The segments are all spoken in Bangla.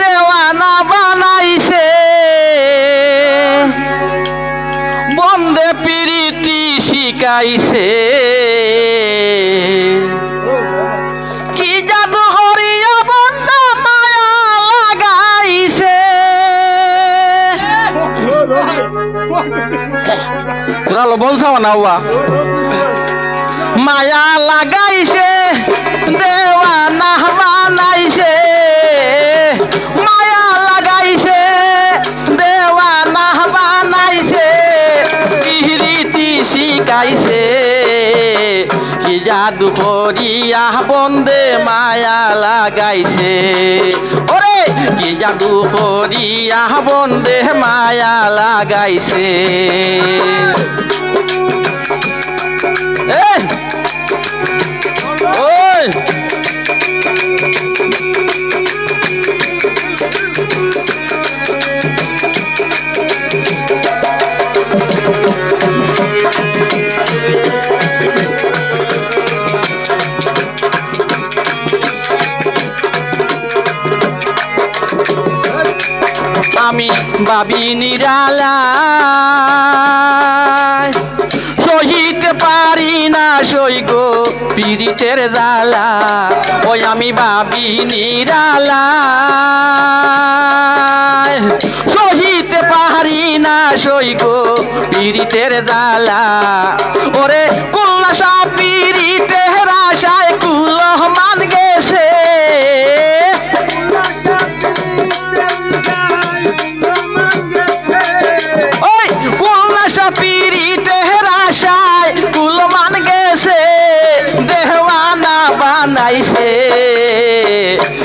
দেওয়ানা বানাইছে। বন্দে পিরিতি শিকাইছে কি জাদু হরিয়া মায়া লাগাইছে। বলছ না মায়া লাগাইছে, দেওয়ানা করিয়া বন্দে মায়া লাগাইছে। ওরে কি জাদু করিয়া বন্দে মায়া লাগাইছে। আমি বাবি নিরালা সহিতে পারি না সই গো পীড়িতের জালা ওই আমি বাবি নিরালা সহিতে পারি না সই গো পীড়িতের জ্বালা। ওরে কুল্লাসা পীড়িতের আশায় কুলহমান গেছে। বানাইছে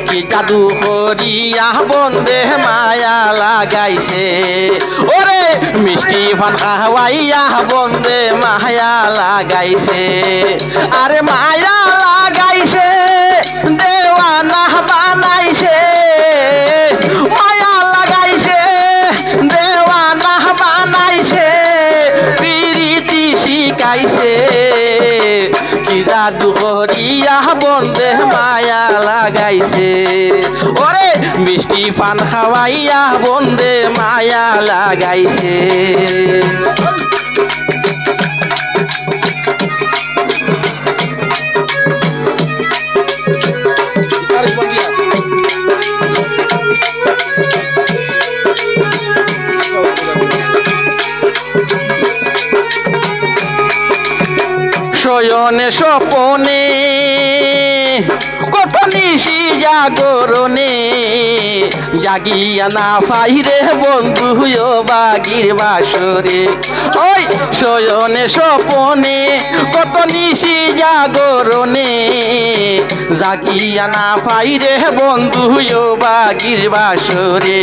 কি জাদু করিয়া বন্দে মায়া লাগাইছে। ওরে মিষ্টি ফান খাওয়াইয়া বন্দে মায়া লাগাইছে। আরে মায়া লাগাইছে। কি জাদু করিয়া বন্দে মায়া লাগাইছে। ওরে মিষ্টি পান খাওয়াইয়া বন্দে মায়া লাগাইছে। কত জাগরণে জাগিয়া না ফাইরে বন্ধু বাগির বাসরে। ওই শয়নে স্বপনে কত জাগরণে জাগিয়া না ফাইরে বন্ধু বাগির বাসরে।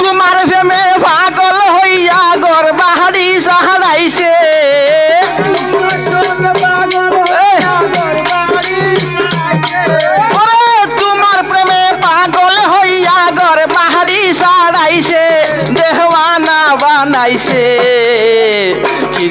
তোমার প্রেমে পাগল হইয়া গর বাহারি সাহারাইছে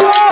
Yeah.